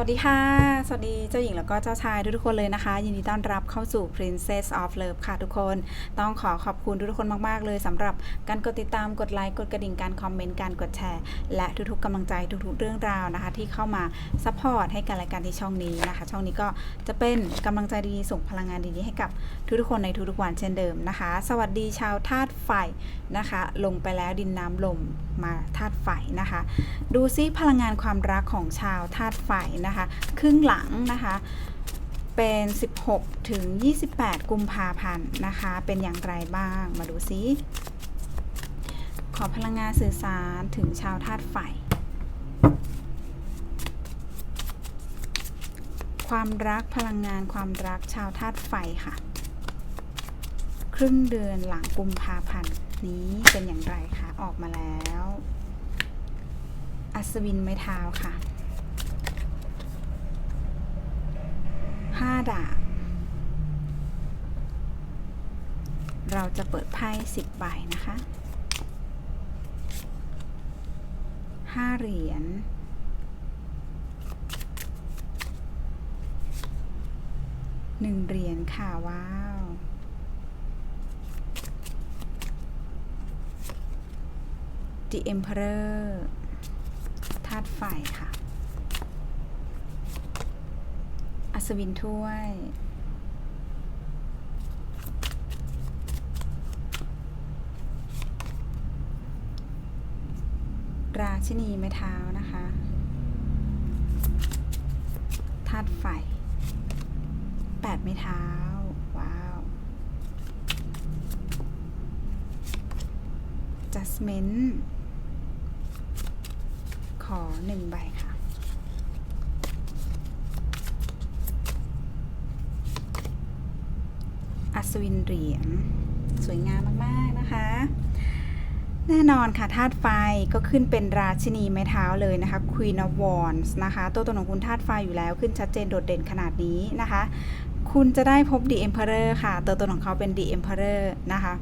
วัสดีค่ะ สวัสดีเจ้าหญิงแล้วก็เจ้าชายทุกๆคนเลยนะคะ ยินดีต้อนรับเข้าสู่ Princess of Love ค่ะทุกคน ต้องขอขอบคุณทุกๆคนมากๆเลยสำหรับการกดติดตามกดไลค์กดกระดิ่งการคอมเมนต์การกดแชร์ และทุกๆกำลังใจทุกๆเรื่องราวนะคะ ที่เข้ามาซัพพอร์ตให้กันและกันที่ช่องนี้นะคะ ช่องนี้ก็จะเป็นกำลังใจดีๆส่งพลังงานดีๆให้กับทุกๆคนในทุกๆวันเช่นเดิมนะคะ สวัสดีชาวธาตุไฟนะคะ ลงไปแล้วดินน้ำลมมาธาตุไฟนะคะ ดูซิพลังงานความรักของชาวธาตุไฟนะคะ ครึ่งหลังนะคะเป็น 16 ถึง 28 กุมภาพันธ์นะคะ เป็นอย่างไรบ้าง มาดูซิขอพลังงานสื่อสารถึงชาวธาตุไฟ ความรักพลังงานความรักชาวธาตุไฟค่ะ ครึ่งเดือนหลังกุมภาพันธ์นี้เป็นอย่างไรคะ ออกมาแล้ว อัศวินไม้เท้าค่ะ ห้าดาบ เราจะเปิดไพ่สิบใบนะคะห้าเหรียญหนึ่งเหรียญค่ะ ว้าว The Emperor ธาตุไฟค่ะ อัศวินถ้วย ราชินีไม้เท้านะคะธาตุไฟแปดไม้เท้า ว้าว Judgment ขอหนึ่งใบค่ะ อัศวินเหรียญสวยงามมากๆนะคะ แน่นอนค่ะธาตุไฟก็ขึ้นเป็นราชินีไม้เท้าเลยนะคะ Queen of Wands นะคะตัวตนของคุณธาตุไฟอยู่แล้วขึ้นชัดเจนโดดเด่นขนาดนี้นะคะ คุณจะได้พบ The Emperor ค่ะ ตัวตนของเขาเป็น The Emperor นะคะ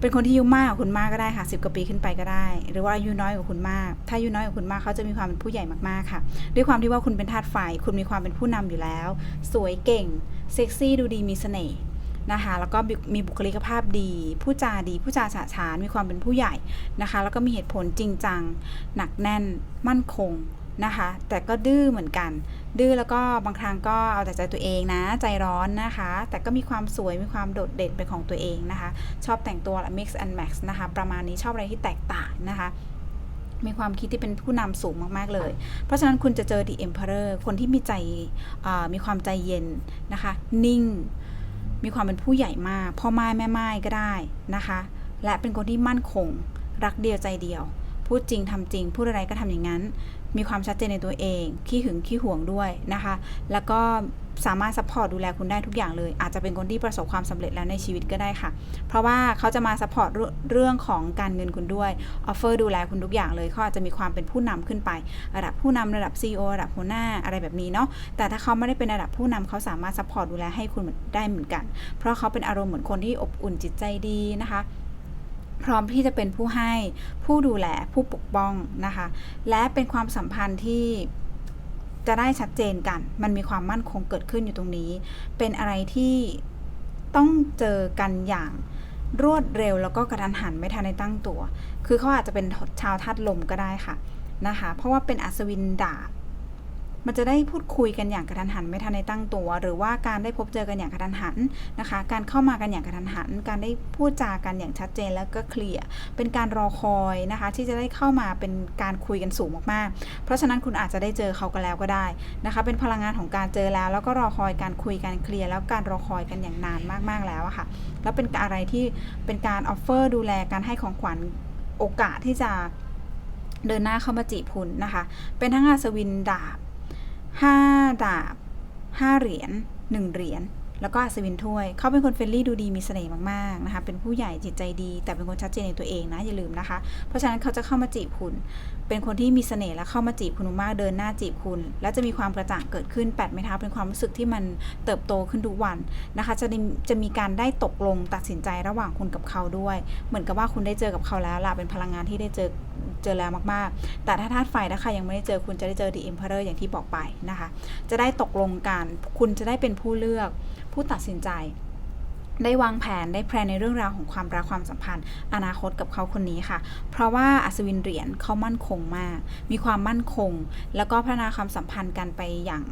เป็นคนที่อายุมากกว่าคุณมากก็ได้ค่ะสิบกว่าปีขึ้นไปก็ได้ หรือว่าอายุน้อยกว่าคุณมาก ถ้าอายุน้อยกว่าคุณมากเขาจะมีความเป็นผู้ใหญ่มากๆค่ะ ด้วยความที่ว่าคุณเป็นธาตุไฟคุณมีความเป็นผู้นำอยู่แล้ว สวยเก่ง เซ็กซี่ดูดีมีเสน่ห์ นะคะแล้วก็มีบุคลิกภาพดีผู้จาดีผู้จาฉะฉานมีความเป็นผู้ใหญ่นะคะ แล้วก็มีเหตุผลจริงจัง หนักแน่นมั่นคงนะคะ แต่ก็ดื้อเหมือนกัน ดื้อแล้วก็บางครั้งก็เอาแต่ใจตัวเองนะ ใจร้อนนะคะ แต่ก็มีความสวยมีความโดดเด่นเป็นของตัวเองนะคะ ชอบแต่งตัว mix and match นะคะ ประมาณนี้ชอบอะไรที่แตกต่างนะคะมีความคิดที่เป็นผู้นำสูงมาก ๆ เลย เพราะฉะนั้นคุณจะเจอ The Emperor คนที่มีใจมีความใจเย็นนะคะ นิ่ง มีความเป็นผู้ใหญ่มากพ่อไม้แม่ไม้ก็ได้นะคะ และเป็นคนที่มั่นคง รักเดียวใจเดียว พูดจริงทำจริง พูดอะไรก็ทำอย่างนั้น มีความชัดเจนในตัวเอง ขี้หึงขี้หวงด้วยนะคะ แล้วก็สามารถซัพพอร์ตดูแลคุณได้ทุกอย่างเลย อาจจะเป็นคนที่ประสบความสำเร็จแล้วในชีวิตก็ได้ค่ะ เพราะว่าเขาจะมาซัพพอร์ตเรื่องของการเงินคุณด้วย ออฟเฟอร์ดูแลคุณทุกอย่างเลย เขาอาจจะมีความเป็นผู้นำขึ้นไประดับผู้นำระดับ CEO ระดับหัวหน้าอะไรแบบนี้เนาะ แต่ถ้าเขาไม่ได้เป็นระดับผู้นำเขาสามารถซัพพอร์ตดูแลให้คุณได้เหมือนกัน เพราะเขาเป็นอารมณ์เหมือนคนที่อบอุ่นจิตใจดีนะคะ พร้อมที่จะเป็นผู้ให้ ผู้ดูแล ผู้ปกป้องนะคะ และเป็นความสัมพันธ์ที่จะได้ชัดเจนกัน มันมีความมั่นคงเกิดขึ้นอยู่ตรงนี้ เป็นอะไรที่ต้องเจอกันอย่างรวดเร็วแล้วก็กระทันหันไม่ทันในตั้งตัว คือเขาอาจจะเป็นชาวธาตุลมก็ได้ค่ะนะคะ เพราะว่าเป็นอัศวินดาบ มันจะได้พูดคุยกันอย่างกระทันหันไม่ทันในตั้งตัว หรือว่าการได้พบเจอกันอย่างกระทันหันนะคะ การเข้ามากันอย่างกระทันหัน การได้พูดจากันอย่างชัดเจนแล้วก็เคลียร์เป็นการรอคอยนะคะ ที่จะได้เข้ามาเป็นการคุยกันสูงมากๆ เพราะฉะนั้นคุณอาจจะได้เจอเขากันแล้วก็ได้นะคะ เป็นพลังงานของการเจอแล้ว แล้วก็รอคอยการคุยกันเคลียร์แล้วการรอคอยกันอย่างนานมาก ๆแล้วอะค่ะ แล้วเป็นอะไรที่เป็นการออฟเฟอร์ดูแลการให้ของขวัญโอกาสที่จะเดินหน้าเข้ามาจีบคุณนะคะ เป็นทั้งอัศวินดาบ ห้าดาบห้าเหรียญหนึ่งเหรียญแล้วก็อัศวินถ้วย เขาเป็นคนเฟรนลี่ดูดีมีเสน่ห์มากๆนะคะ เป็นผู้ใหญ่จิตใจดี แต่เป็นคนชัดเจนในตัวเองนะอย่าลืมนะคะ เพราะฉะนั้นเขาจะเข้ามาจีบคุณ เป็นคนที่มีเสน่ห์และเข้ามาจีบคุณมากเดินหน้าจีบคุณ และจะมีความกระจ่างเกิดขึ้นแปดไม้เท้าเป็นความรู้สึกที่มันเติบโตขึ้นทุกวันนะคะ จะจะมีการได้ตกลงตัดสินใจระหว่างคุณกับเขาด้วย เหมือนกับว่าคุณได้เจอกับเขาแล้วล่ะเป็นพลังงานที่ได้เจอ เจอแล้วมากๆ แต่ถ้าธาตุไฟถ้าใครยังไม่ได้เจอคุณจะได้เจอ The Emperor อย่างที่บอกไปนะคะ จะได้ตกลงกันคุณจะได้เป็นผู้เลือกผู้ตัดสินใจได้วางแผนได้แพลนในเรื่องราวของความรักความสัมพันธ์ อนาคตกับเขาคนนี้ค่ะ เพราะว่าอัศวินเหรียญเขามั่นคงมาก มีความมั่นคง แล้วก็พัฒนาความสัมพันธ์กันไปอย่าง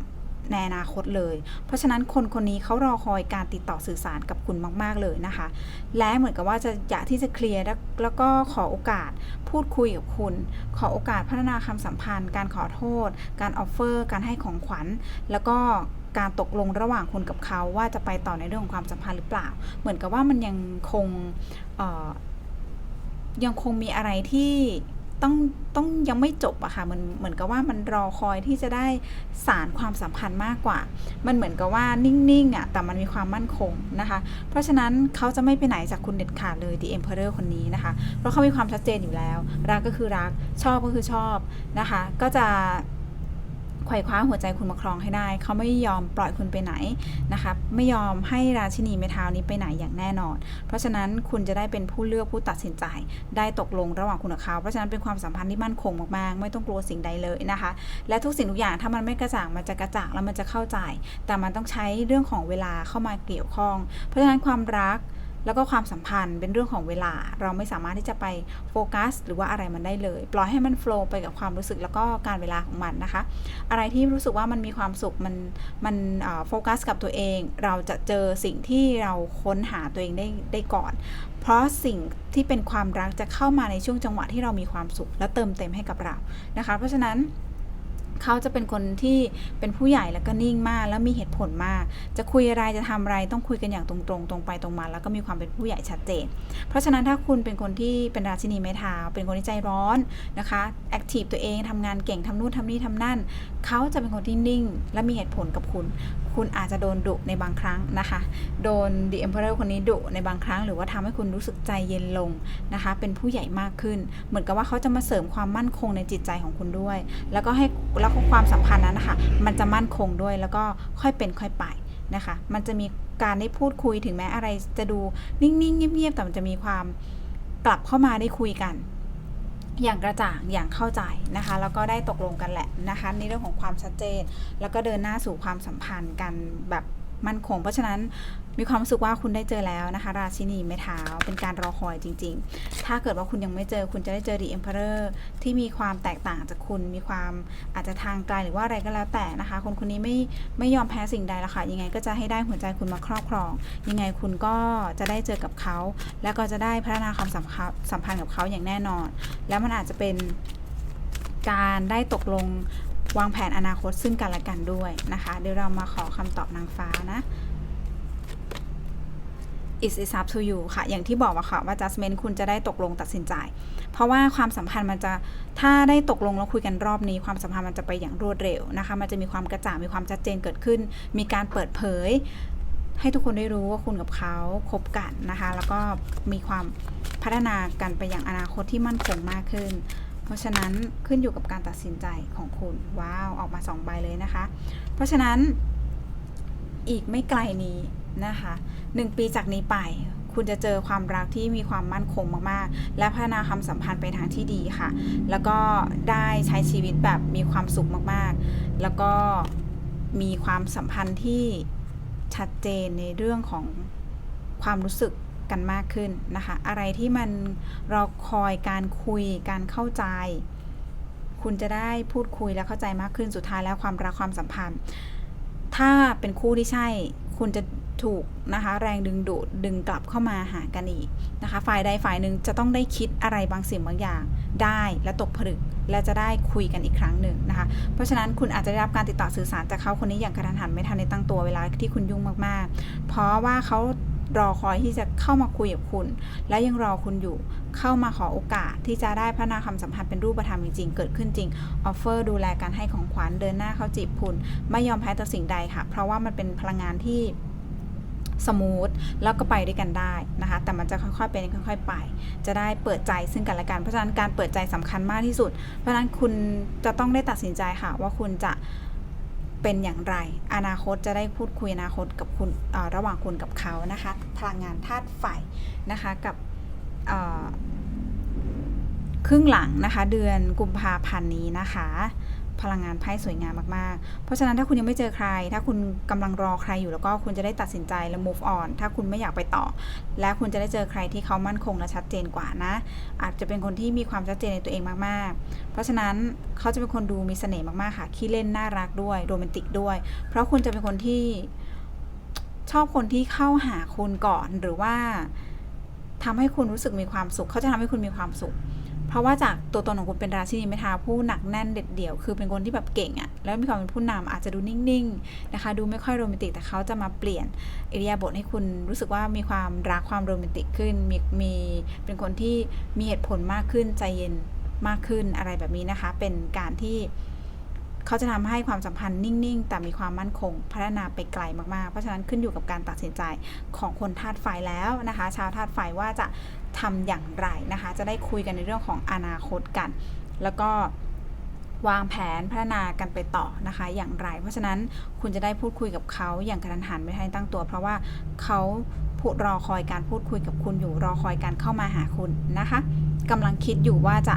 ในอนาคตเลย เพราะฉะนั้นคนคนนี้เขารอคอยการติดต่อสื่อสารกับคุณมาก ๆ เลยนะคะ และเหมือนกับว่าจะอยากที่จะเคลียร์แล้วแล้วก็ขอโอกาสพูดคุยกับคุณ ขอโอกาสพัฒนาความสัมพันธ์ การขอโทษ การออฟเฟอร์ การให้ของขวัญ แล้วก็การตกลงระหว่างคุณกับเขาว่าจะไปต่อในเรื่องของความสัมพันธ์หรือเปล่า เหมือนกับว่ามันยังคงยังคงมีอะไรที่ ต้องต้องยังไม่จบอะค่ะมันเหมือนกับว่ามันรอคอยที่จะได้สารความสัมพันธ์มากกว่า มันเหมือนกับว่านิ่งๆอะแต่มันมีความมั่นคงนะคะ เพราะฉะนั้นเขาจะไม่ไปไหนจากคุณเด็ดขาดเลยดีเอ็มเพอร์คนนี้นะคะ เพราะเขามีความชัดเจนอยู่แล้ว รักก็คือรักชอบก็คือชอบนะคะ ก็จะ ไขว่คว้าหัวใจคุณมาครองให้ได้ เขาไม่ยอมปล่อยคุณไปไหนนะคะไม่ยอมให้ราชินีไม้เท้านี้ไปไหนอย่างแน่นอน เพราะฉะนั้นคุณจะได้เป็นผู้เลือกผู้ตัดสินใจ ได้ตกลงระหว่างคุณกับเขาเพราะฉะนั้นเป็นความสัมพันธ์ที่มั่นคงมากๆ ไม่ต้องกลัวสิ่งใดเลยนะคะ และทุกสิ่งทุกอย่างถ้ามันไม่กระจ่างมันจะกระจ่างแล้วมันจะเข้าใจ แต่มันต้องใช้เรื่องของเวลาเข้ามาเกี่ยวข้อง เพราะฉะนั้นความรัก แล้วก็ความสัมพันธ์เป็นเรื่องของเวลา เราไม่สามารถที่จะไปโฟกัส หรือว่าอะไรมันได้เลย ปล่อยให้มันโฟล์ไปกับความรู้สึกแล้วก็การเวลาของมันนะคะ อะไรที่รู้สึกว่ามันมีความสุขมันมันโฟกัสกับตัวเอง เราจะเจอสิ่งที่เราค้นหาตัวเองได้ได้ก่อน เพราะสิ่งที่เป็นความรักจะเข้ามาในช่วงจังหวะที่เรามีความสุข และเติมเต็มให้กับเรานะคะ เพราะฉะนั้น เขาจะเป็นคนที่เป็นผู้ใหญ่แล้วก็นิ่งมากแล้วมีเหตุผลมาก จะคุยอะไรจะทำอะไรต้องคุยกันอย่างตรงๆ ตรงไปตรงมาแล้วก็มีความเป็นผู้ใหญ่ชัดเจน เพราะฉะนั้นถ้าคุณเป็นคนที่เป็นราชินีไม้เท้าเป็นคนที่ใจร้อนนะคะแอคทีฟตัวเองทำงานเก่งทำนู่นทำนี่ทำนั่นเขาจะเป็นคนที่นิ่ง และมีเหตุผลกับคุณ คุณอาจจะโดนดุในบางครั้งนะคะ โดน The Emperor คนนี้ดุในบางครั้ง หรือว่าทำให้คุณรู้สึกใจเย็นลงนะคะ เป็นผู้ใหญ่มากขึ้น เหมือนกับว่าเขาจะมาเสริมความมั่นคงในจิตใจของคุณด้วย แล้วก็ให้แล้วความสัมพันธ์นั้นนะคะมันจะมั่นคงด้วยแล้วก็ค่อยเป็นค่อยไปนะคะ มันจะมีการได้พูดคุยถึงแม้อะไรจะดูนิ่งๆเงียบๆแต่มันจะมีความกลับเข้ามาได้คุยกัน อย่างกระจ่างอย่างเข้าใจนะคะ แล้วก็ได้ตกลงกันแหละนะคะในเรื่องของความชัดเจน แล้วก็เดินหน้าสู่ความสัมพันธ์กันแบบ มั่นคง เพราะฉะนั้นมีความรู้สึกว่าคุณได้เจอแล้วนะคะ ราชินีไม้เท้าเป็นการรอคอยจริง ๆ ถ้าเกิดว่าคุณยังไม่เจอคุณจะได้เจอ The Emperor ที่มีความแตกต่างจากคุณมีความอาจจะทางไกลหรือว่าอะไรก็แล้วแต่นะคะ คนคนนี้ไม่ไม่ยอมแพ้สิ่งใดละค่ะ ยังไงก็จะให้ได้หัวใจคุณมาครอบครอง ยังไงคุณก็จะได้เจอกับเขา แล้วก็จะได้พัฒนาความสัมพันธ์กับเขาอย่างแน่นอน แล้วมันอาจจะเป็นการได้ตกลง วางแผนอนาคตซึ่งกันและกันด้วยนะคะ เดี๋ยวเรามาขอคำตอบนางฟ้านะ is is up to you ค่ะ อย่างที่บอกอะค่ะว่า judgment คุณจะได้ตกลงตัดสินใจ เพราะว่าความสัมพันธ์มันจะ ถ้าได้ตกลงแล้วคุยกันรอบนี้ ความสัมพันธ์มันจะไปอย่างรวดเร็วนะคะ มันจะมีความกระจ่าง มีความชัดเจนเกิดขึ้น มีการเปิดเผย ให้ทุกคนได้รู้ว่าคุณกับเขาคบกันนะคะ แล้วก็มีความพัฒนากันไปอย่างอนาคตที่มั่นคงมากขึ้น ราะฉะนั้นขึ้นอยู่กับการตัดสินใจของคุณว้าวออกมาสองใบเลยนะคะ เพราะฉะนั้นอีกไม่ไกลนี้นะคะหนึ่งปีจากนี้ไปคุณจะเจอความรักที่มีความมั่นคงมากๆ และพัฒนาความสัมพันธ์ไปทางที่ดีค่ะ แล้วก็ได้ใช้ชีวิตแบบมีความสุขมากๆ แล้วก็มีความสัมพันธ์ที่ชัดเจนในเรื่องของความรู้สึก กันมากขึ้นนะคะ อะไรที่มันรอคอยการคุยการเข้าใจ คุณจะได้พูดคุยและเข้าใจมากขึ้นสุดท้ายแล้วความรักความสัมพันธ์ ถ้าเป็นคู่ที่ใช่ คุณจะถูกนะคะแรงดึงดูดดึงกลับเข้ามาหากันอีกนะคะ ฝ่ายใดฝ่ายหนึ่งจะต้องได้คิดอะไรบางสิ่งบางอย่าง ได้และตกผลึกและจะได้คุยกันอีกครั้งหนึ่งนะคะ เพราะฉะนั้นคุณอาจจะได้รับการติดต่อสื่อสารจากเขาคนนี้อย่างกระทันหันไม่ทันในตั้งตัวเวลาที่คุณยุ่งมากๆ เพราะว่าเขา รอคอยที่จะเข้ามาคุยกับคุณ และยังรอคุณอยู่เข้ามาขอโอกาสที่จะได้พัฒนาความสัมพันธ์เป็นรูปธรรมจริงๆ เกิดขึ้นจริงออฟเฟอร์ดูแลการให้ของขวัญเดินหน้าเข้าจีบคุณ ไม่ยอมแพ้ต่อสิ่งใดค่ะ เพราะว่ามันเป็นพลังงานที่สมูทแล้วก็ไปด้วยกันได้นะคะ แต่มันจะค่อยๆเป็นค่อย ๆ ไป จะได้เปิดใจซึ่งกันและกันเพราะฉะนั้นการเปิดใจสำคัญมากที่สุด เพราะฉะนั้นคุณจะต้องได้ตัดสินใจค่ะว่าคุณจะ เป็นอย่างไร อนาคตจะได้พูดคุยอนาคตกับคุณระหว่างคุณกับเขานะคะพลังงานธาตุไฟนะคะกับครึ่งหลังนะคะ เดือนกุมภาพันธ์นี้นะคะ พลังงานไพ่สวยงามมากๆ เพราะฉะนั้นถ้าคุณยังไม่เจอใคร ถ้าคุณกำลังรอใครอยู่แล้วก็คุณจะได้ตัดสินใจและ move on ถ้าคุณไม่อยากไปต่อ และคุณจะได้เจอใครที่เขามั่นคงและชัดเจนกว่านะ อาจจะเป็นคนที่มีความชัดเจนในตัวเองมากๆ เพราะฉะนั้นเขาจะเป็นคนดูมีเสน่ห์มากๆค่ะขี้เล่นน่ารักด้วยโรแมนติกด้วย เพราะคุณจะเป็นคนที่ชอบคนที่เข้าหาคุณก่อนหรือว่าทำให้คุณรู้สึกมีความสุข เขาจะทำให้คุณมีความสุข เพราะว่าจากตัวตนของคุณเป็นราชินีไม้เท้าผู้หนักแน่นเด็ดเดี่ยว คือเป็นคนที่แบบเก่งอะแล้วมีความเป็นผู้นำอาจจะดูนิ่งๆนะคะ ดูไม่ค่อยโรแมนติก แต่เขาจะมาเปลี่ยนอิริยาบถให้คุณรู้สึกว่ามีความรักความโรแมนติกขึ้น มีมีเป็นคนที่มีเหตุผลมากขึ้นใจเย็นมากขึ้นอะไรแบบนี้นะคะ เป็นการที่เขาจะทำให้ความสัมพันธ์นิ่งๆ แต่มีความมั่นคง พัฒนาไปไกลมากๆ เพราะฉะนั้นขึ้นอยู่กับการตัดสินใจของคนธาตุไฟแล้วนะคะ ชาวธาตุไฟว่าจะ ทำอย่างไรนะคะ จะได้คุยกันในเรื่องของอนาคตกัน แล้วก็วางแผนพัฒนากันไปต่อนะคะอย่างไร เพราะฉะนั้นคุณจะได้พูดคุยกับเขาอย่างกระทันหันไม่ทันตั้งตัว เพราะว่าเขาพูดรอคอยการพูดคุยกับคุณอยู่รอคอยการเข้ามาหาคุณนะคะกำลังคิดอยู่ว่าจะ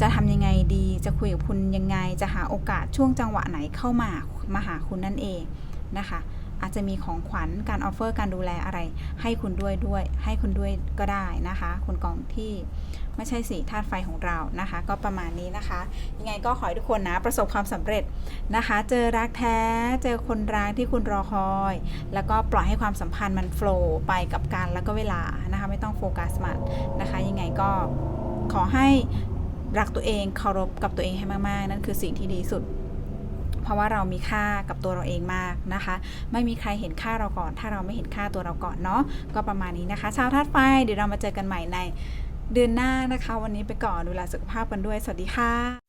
จะทำยังไงดี จะคุยกับคุณยังไง จะหาโอกาสช่วงจังหวะไหนเข้ามามาหาคุณนั่นเองนะคะ อาจจะมีของขวัญการออฟเฟอร์การดูแลอะไร ให้คุณด้วยด้วยให้คุณด้วยก็ได้นะคะ คนกองที่ไม่ใช่สีธาตุไฟของเรานะคะ ก็ประมาณนี้นะคะ ยังไงก็ขอให้ทุกคนนะประสบความสำเร็จนะคะ เจอรักแท้ เจอคนรักที่คุณรอคอย แล้วก็ปล่อยให้ความสัมพันธ์มันโฟล์ไปกับการแล้วก็เวลานะคะ ไม่ต้องโฟกัสมันนะคะ ยังไงก็ขอให้รักตัวเองเคารพกับตัวเองให้มาก ๆ นั่นคือสิ่งที่ดีสุด เพราะว่าเรามีค่ากับตัวเราเองมากนะคะ ไม่มีใครเห็นค่าเราก่อน ถ้าเราไม่เห็นค่าตัวเราก่อนเนาะก็ประมาณนี้นะคะชาวธาตุไฟเดี๋ยวเรามาเจอกันใหม่ในเดือนหน้านะคะ วันนี้ไปก่อนดูแลสุขภาพกันด้วย สวัสดีค่ะ